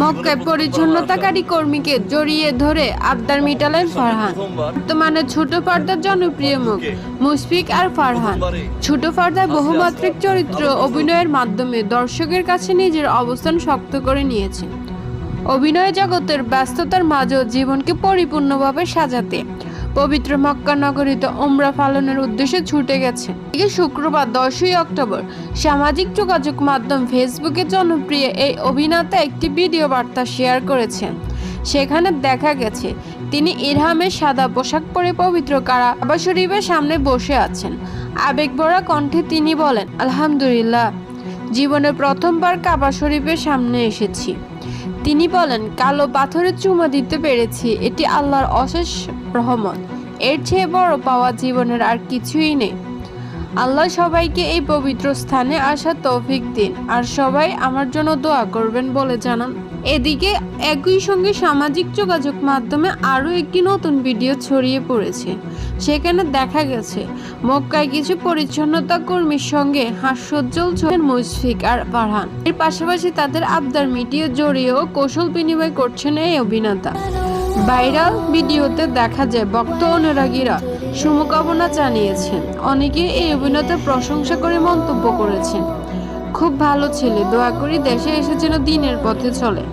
মক্কায় পরিচ্ছন্নতাকারী কর্মীকে জড়িয়ে ধরে আবদার মিটালেন ফারহান। বর্তমানে ছোট পর্দার জনপ্রিয় মুখ মুশফিক আর ফারহান। ছোট পর্দায় বহুমাত্রিক চরিত্র অভিনয়ের মাধ্যমে দর্শকের কাছে নিজের অবস্থান শক্ত করে নিয়েছে। অভিনয় জগতের ব্যস্ততার মাঝেও জীবনকে পরিপূর্ণভাবে সাজাতে পবিত্র মক্কা নগরীতে ওমরা পালনের উদ্দেশ্যে ছুটে গেছে। এদিকে শুক্রবার দশই অক্টোবর সামাজিক যোগাযোগ মাধ্যম ফেসবুকে জনপ্রিয় এই অভিনেতা একটি ভিডিও বার্তা শেয়ার করেছেন। সেখানে দেখা গেছে, তিনি ইরহামের সাদা পোশাক পরে পবিত্র কারা আবা শরীফের সামনে বসে আছেন। আবেগ আবেগভরা কণ্ঠে তিনি বলেন, আলহামদুলিল্লাহ জীবনের প্রথমবার কাবা শরীফের সামনে এসেছি। তিনি বলেন, কালো পাথরের চুমা দিতে পেরেছি, এটি আল্লাহর অশেষ রহমত এর চেয়ে বড় পাওয়া জীবনের আর কিছুই নেই। আল্লাহ সবাইকে এই পবিত্র স্থানে আসার তৌফিক দিন, আর সবাই আমার জন্য দোয়া করবেন বলে জানান। এদিকে একই সঙ্গে সামাজিক যোগাযোগ মাধ্যমে আরও একটি নতুন ভিডিও ছড়িয়ে পড়েছে। সেখানে দেখা গেছে, মক্কায় কিছু পরিচ্ছন্নতা কর্মীর সঙ্গে হাস্যোজ্জ্বল ছবি মুশফিক আর ফারহান। এর পাশাপাশি তাদের আবদার মিটিয়ে জড়িয়েও কৌশল বিনিময় করছেন এই অভিনেতা। ভাইরাল ভিডিওতে দেখা যায়, ভক্ত অনুরাগীরা শুভকামনা জানিয়েছেন। অনেকে এই অভিনেতার প্রশংসা করে মন্তব্য করেছেন। খুব ভালো ছেলে, দোয়া করি দেশে এসে যেন দিনের পথে চলে।